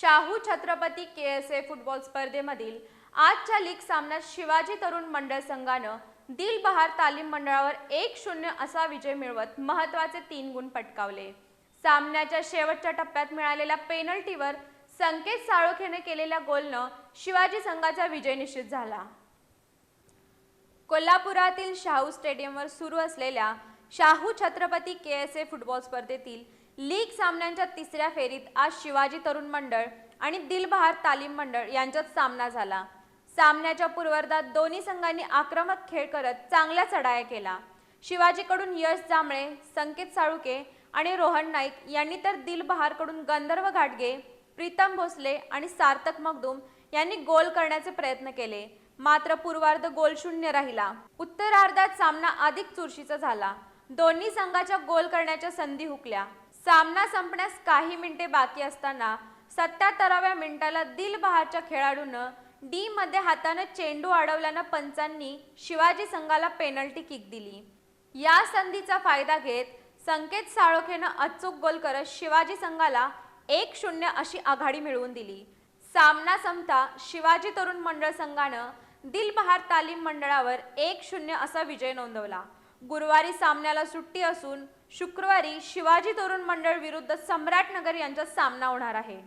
Shahu Chhatrapati K S A football स्पर्धेमधील आजच्या league सामन्यात शिवाजी तरुण मंडळ संघानं दिलबहार तालीम मंडळावर एक शून्य असा विजय मिळवत महत्त्वाचे तीन गुण पटकावले. सामन्याच्या शेवटच्या टप्प्यात मिळालेल्या पेनल्टीवर संकेत साळोखेने केलेल्या गोलनं शिवाजी संघाचा विजय निश्चित झाला. कोल्हापुरातील शाहू स्टेडियमवर सुरू असलेल्या Shahu Chhatrapati K S A football स्पर्धेतील लीग सामन्यांच्या तिसऱ्या फेरीत आज शिवाजी तरुण मंडळ आणि दिलबहार तालीम मंडळ यांच्यात सामना झाला. सामन्याच्या पूर्वार्धात दोन्ही संघांनी आक्रमक खेळ करत चांगल्या चढाया केला. शिवाजीकडून यश जांभळे संकेत साळुके आणि रोहन नाईक यांनी तर दिलबहारकडून गंधर्व घाटगे प्रीतम भोसले आणि सार्थक मगदूम यांनी गोल करण्याचे प्रयत्न केले. मात्र पूर्वार्ध गोल शून्य राहिला. उत्तरार्धात सामना अधिक चुरशीचा झाला. दोन्ही संघाच्या गोल करण्याच्या संधी हुकल्या. सामना संपण्यास काही मिनिटे बाकी असताना सत्याहत्तराव्या मिनिटाला दिलबहारच्या खेळाडूनं डी मध्ये हातानं चेंडू अडवल्यानं पंचांनी शिवाजी संघाला पेनल्टी किक दिली. या संधीचा फायदा घेत संकेत साळोखेनं अचूक गोल करत शिवाजी संघाला एक शून्य अशी आघाडी मिळवून दिली. सामना संपता शिवाजी तरुण मंडळ संघानं दिलबहार तालीम मंडळावर एक शून्य असा विजय नोंदवला. गुरुवारी सामन्याला सुट्टी असून शुक्रवारी शिवाजी तरुण मंडळ विरुद्ध सम्राटनगर यांचा सामना होणार आहे.